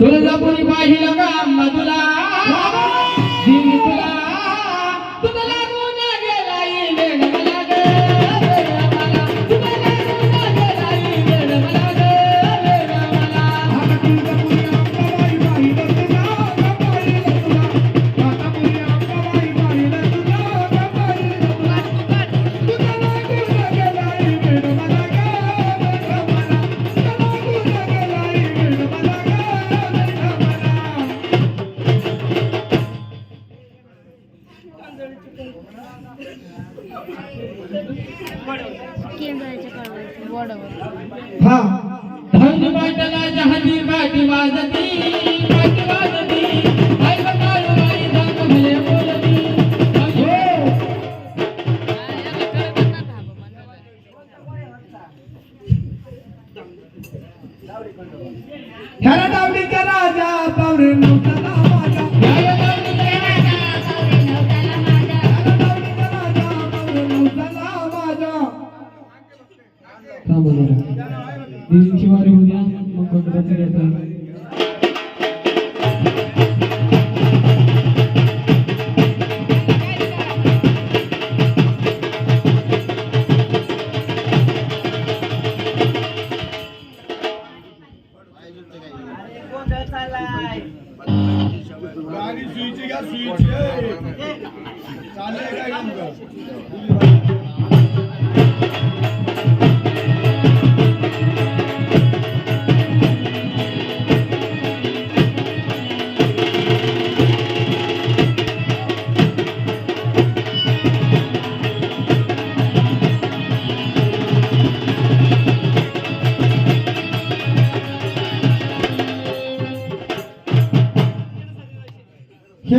तुळजापुरी पाहिलं का मधुला. हा. धन बाटला जहाजी बाटी वाजती बाटी वाजती. आई बकाळू आई दात भले बोलती. हो. ह्याला डावली थांबू देवीची वारी उद्या मग गणपती देतात सुईची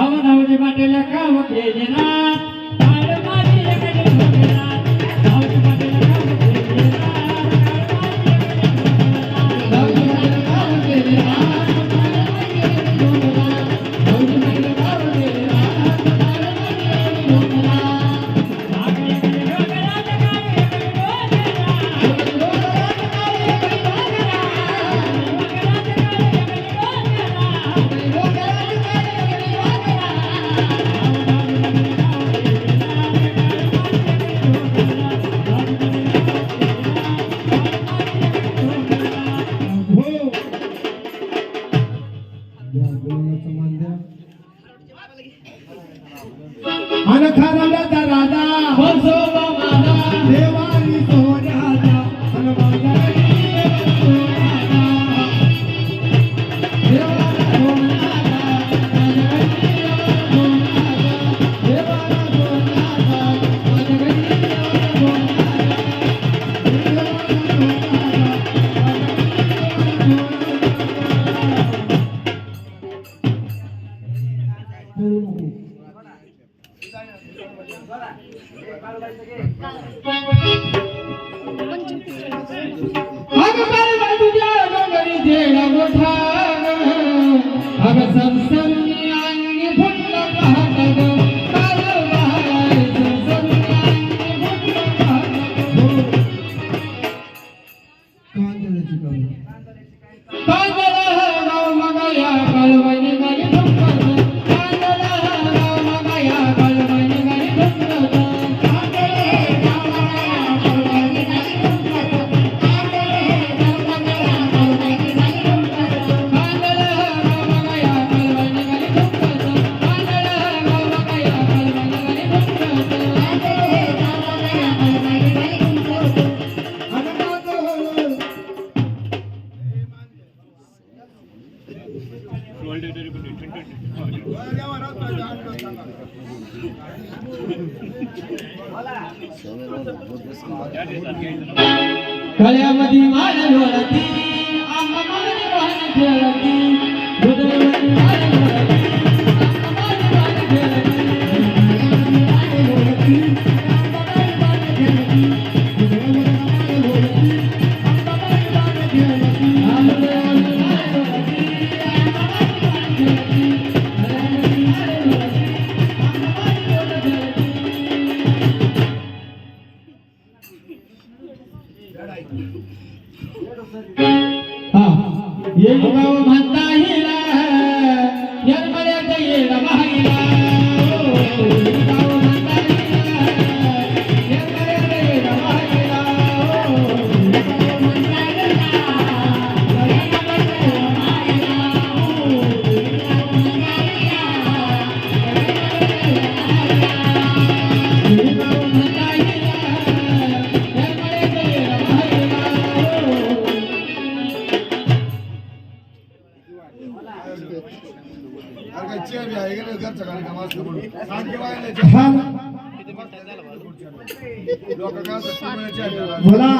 आवाज आवाज वाटेला काम केले ना Todo ಕಲೆಯ ಮದಿ ಮಾಡಲು ये लगाओ माता त्यांचा कार्यक्रम असतो म्हणून लोक बोला.